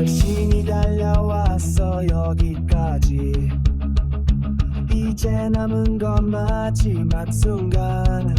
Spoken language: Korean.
열심히 달려왔어 여기까지. 이제 남은 건 마지막 순간.